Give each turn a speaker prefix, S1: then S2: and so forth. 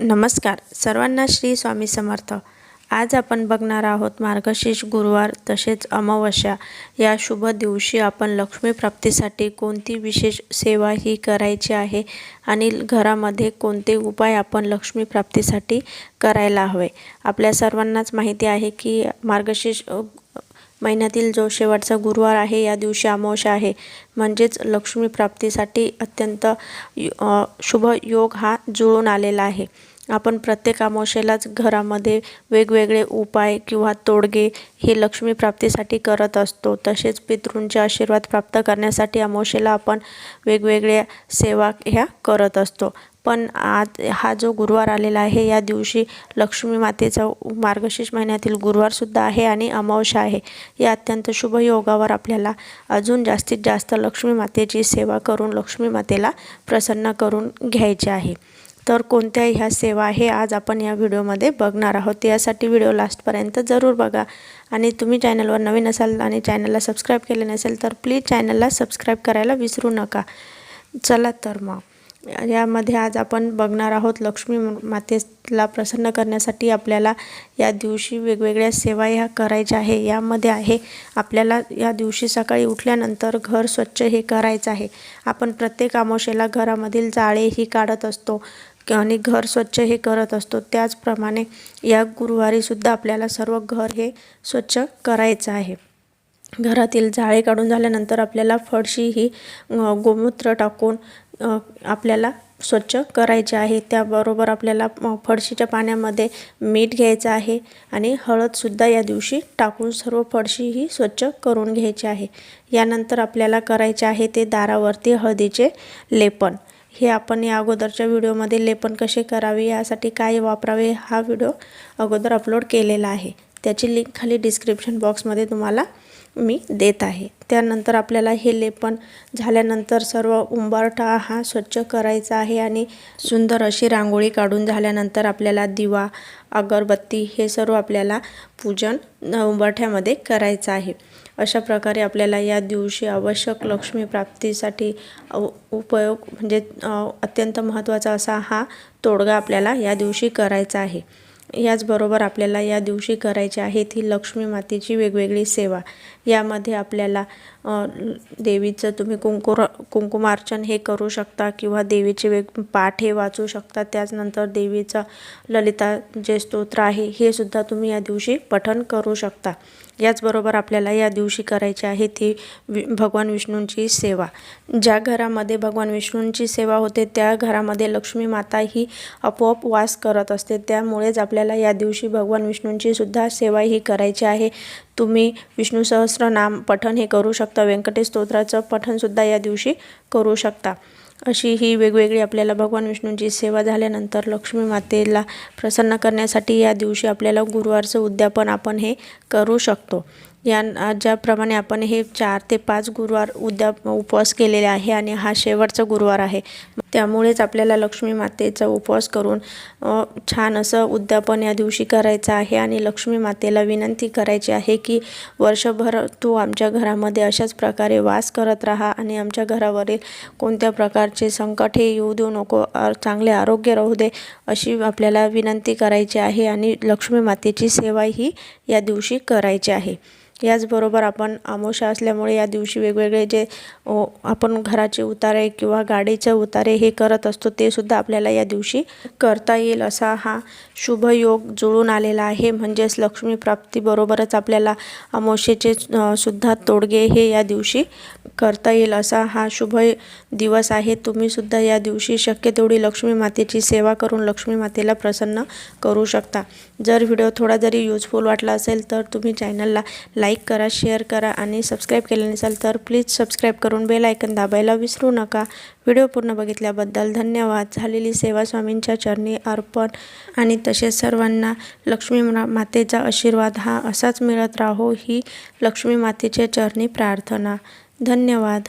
S1: नमस्कार. सर्वांना श्री स्वामी समर्थ. आज आपण बघणार आहोत मार्गशीर्ष गुरुवार तसेच अमावस्या. या शुभ दिवशी आपण लक्ष्मी प्राप्तीसाठी कोणती विशेष सेवा ही करायची आहे आणि घरामध्ये कोणते उपाय आपण लक्ष्मी प्राप्तीसाठी करायला हवे? आपल्या सर्वांनाच माहिती आहे की मार्गशीर्ष महिन्यातील जो शेवटचा गुरुवार आहे या दिवशी अमावस्या आहे. म्हणजेच लक्ष्मी प्राप्तीसाठी अत्यंत शुभ योग हा जुळून आलेला आहे. आपण प्रत्येक अमावशेलाच घरामध्ये वेगवेगळे उपाय किंवा तोडगे हे लक्ष्मी प्राप्तीसाठी करत असतो. तसेच पितृंचे आशीर्वाद प्राप्त करण्यासाठी अमावशेला आपण वेगवेगळ्या सेवा ह्या करत असतो. पण आज हा जो गुरुवार आलेला आहे या दिवशी लक्ष्मी मातेचा मार्गशीर्ष महिन्यातील गुरुवारसुद्धा आहे आणि अमावस्या आहे. या अत्यंत शुभ योगावर आपल्याला अजून जास्तीत जास्त लक्ष्मी मातेची सेवा करून लक्ष्मी मातेला प्रसन्न करून घ्यायचे आहे. तर कोणत्या ह्या सेवा आहे आज आपण या व्हिडिओमध्ये बघणार आहोत. यासाठी व्हिडिओ लास्टपर्यंत जरूर बघा. आणि तुम्ही चॅनलवर नवीन असाल आणि चॅनलला सबस्क्राईब केले नसेल तर प्लीज चॅनलला सबस्क्राईब करायला विसरू नका. चला तर मग यामध्ये आज आपण बघणार आहोत लक्ष्मी मातेला प्रसन्न करण्यासाठी आपल्याला या दिवशी वेगवेगळ्या सेवा ह्या करायच्या आहे. यामध्ये आहे आपल्याला या दिवशी सकाळी उठल्यानंतर घर स्वच्छ हे करायचं आहे. आपण प्रत्येक आमोशेला घरामधील जाळे ही काढत असतो. आणि घर स्वच्छ हे करत असतो. त्याचप्रमाणे या गुरुवारीसुद्धा आपल्याला सर्व घर हे स्वच्छ करायचं आहे. घरातील जाळे काढून झाल्यानंतर आपल्याला फडशी ही गोमूत्र टाकून आपल्याला स्वच्छ करायचे आहे. त्याबरोबर आपल्याला फडशीच्या पाण्यामध्ये मीठ घ्यायचं आहे आणि हळदसुद्धा या दिवशी टाकून सर्व फडशी ही स्वच्छ करून घ्यायची आहे. यानंतर आपल्याला करायचे आहे ते दारावरती हळदीचे लेपन हे आपण या अगोदरच्या व्हिडिओमध्ये लेपन कसे करावे यासाठी काय वापरावे हा व्हिडिओ अगोदर अपलोड केलेला आहे. त्याची लिंक खाली डिस्क्रिप्शन बॉक्समध्ये तुम्हाला मी देत आहे. त्यानंतर आपल्याला हे लेपन झाल्यानंतर सर्व उंबरठा हा स्वच्छ करायचा आहे आणि सुंदर अशी रांगोळी काढून झाल्यानंतर आपल्याला दिवा अगरबत्ती हे सर्व आपल्याला पूजन उंबरठ्यामध्ये करायचं आहे. अशा प्रकारे आपल्याला या दिवशी आवश्यक लक्ष्मी प्राप्तीसाठी उपयोग म्हणजे अत्यंत महत्त्वाचा असा हा तोडगा आपल्याला या दिवशी करायचा आहे. याचबरोबर आपल्याला या दिवशी करायची आहे ती लक्ष्मी मातेची वेगवेगळी सेवा. यामध्ये आपल्याला देवीचं तुम्ही कुंकुर कुंकुमार्चन हे करू शकता किंवा देवीचे वेग पाठ हे वाचू शकता. त्याचनंतर देवीचं ललिता जे स्तोत्र आहे हे सुद्धा तुम्ही या दिवशी पठण करू शकता. याचबरोबर आपल्याला या दिवशी करायची आहे ती वि भगवान विष्णूंची सेवा. ज्या घरामध्ये भगवान विष्णूंची सेवा होते त्या घरामध्ये लक्ष्मी माता ही आपोआप वास करत असते. त्यामुळेच आपल्याला या दिवशी भगवान विष्णूंची सुद्धा सेवा ही करायची आहे. तुम्ही विष्णू सहस्रनाम पठण हे करू शकता. व्यंकटेश स्तोत्राचं पठणसुद्धा या दिवशी करू शकता. अशी ही वेगवेगळी आपल्याला भगवान विष्णूंची सेवा झाल्यानंतर लक्ष्मी मातेला प्रसन्न करण्यासाठी या दिवशी आपल्याला गुरुवारचं उद्यापन आपण हे करू शकतो. या ज्याप्रमाणे आपण हे चार ते पाच गुरुवार उद्या उपवास केलेले आहे आणि हा शेवटचा गुरुवार आहे. त्यामुळेच आपल्याला लक्ष्मी मातेचा उपवास करून छान असं उद्यापन या दिवशी करायचं आहे आणि लक्ष्मी मातेला विनंती करायची आहे की वर्षभर तू आमच्या घरामध्ये अशाच प्रकारे वास करत राहा आणि आमच्या घरावरील कोणत्या प्रकारचे संकट हे येऊ देऊ नको चांगले आरोग्य राहू दे अशी आपल्याला विनंती करायची आहे आणि लक्ष्मी मातेची सेवा ही या दिवशी करायची आहे. याचबरोबर आपण आमोशा असल्यामुळे या दिवशी वेगवेगळे जे ओ, आपण घराचे उतारे किंवा गाडीचे उतारे हे करत असतो ते सुद्धा आपल्याला या दिवशी करता येईल. असा हा शुभ योग जुळून आलेला आहे. म्हणजेच लक्ष्मी प्राप्तीबरोबरच आपल्याला अमावस्येचे सुद्धा तोडगे हे या दिवशी करता येईल. असा हा शुभ दिवस आहे. तुम्ही सुद्धा या दिवशी शक्य तेवढी लक्ष्मी मातेची सेवा करून लक्ष्मी मातेला प्रसन्न करू शकता. जर व्हिडिओ थोडा जरी युजफुल वाटला असेल तर तुम्ही चॅनलला लाईक करा शेअर करा आणि सबस्क्राईब केलं नसेल तर प्लीज सबस्क्राईब करून बेल ऐकन दाबायला विसरू नका. व्हिडिओ पूर्ण बघितल्याबद्दल धन्यवाद. झालेली सेवा स्वामींच्या चरणी अर्पण आणि तसेच सर्वांना लक्ष्मी मातेचा आशीर्वाद हा असाच मिळत राहो ही लक्ष्मी मातेच्या चरणी प्रार्थना. धन्यवाद.